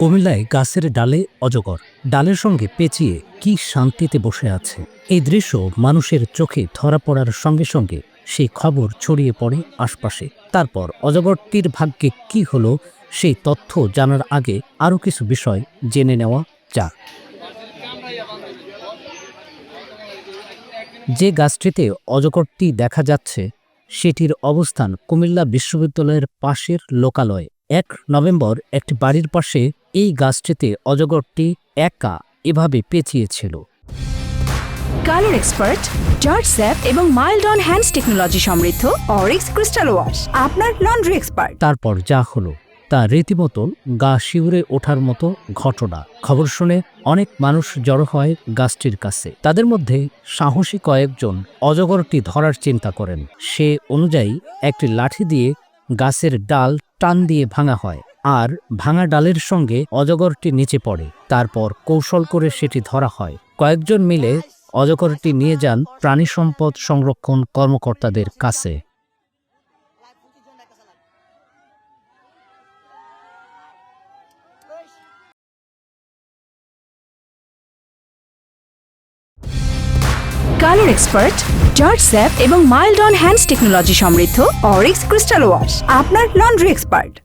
কুমিল্লায় গাছের ডালে অজগর। ডালের সঙ্গে পেঁচিয়ে কি শান্তিতে বসে আছে। এই দৃশ্য মানুষের চোখে ধরা পড়ার সঙ্গে সঙ্গে সেই খবর ছড়িয়ে পড়ে আশপাশে। তারপর অজগরটির ভাগ্যে কি হলো, সেই তথ্য জানার আগে আরও কিছু বিষয় জেনে নেওয়া যাক। যে গাছটিতে অজগরটি দেখা যাচ্ছে, সেটির অবস্থান কুমিল্লা বিশ্ববিদ্যালয়ের পাশের লোকালয়ে। এক নভেম্বর একটি বাড়ির পাশে এই গাছটিতে অজগরটি একা এভাবে পেঁচিয়েছিল। কালার এক্সপার্ট জর্জ স্যাপ এবং মাইল্ড অন হ্যান্ডস টেকনোলজি সমৃদ্ধ অরিক্স ক্রিস্টাল ওয়াশ আপনার লন্ড্রি এক্সপার্ট। তারপর যা হলো তা রীতিমতো গা শিউরে ওঠার মতো ঘটনা। খবর শুনে অনেক মানুষ জড়ো হয় গাছটির কাছে। তাদের মধ্যে সাহসী কয়েকজন অজগরটি ধরার চিন্তা করেন। সে অনুযায়ী একটি লাঠি দিয়ে গাছের ডাল টান দিয়ে ভাঙা হয়। আর ভাঙা ডালের সঙ্গে অজগরটি নিচে পড়ে। তারপর কৌশল করে সেটি ধরা হয়। কয়েকজন মিলে অজগরটি নিয়ে যান প্রাণী সম্পদ সংরক্ষণ কর্মকর্তাদের কাছে। কালার এক্সপার্ট জর্জ স্যাপ এবং মাইল্ড অন হ্যান্ডস টেকনোলজি সমৃদ্ধ অরিক্স ক্রিস্টাল ওয়াশ, আপনার লন্ড্রি এক্সপার্ট।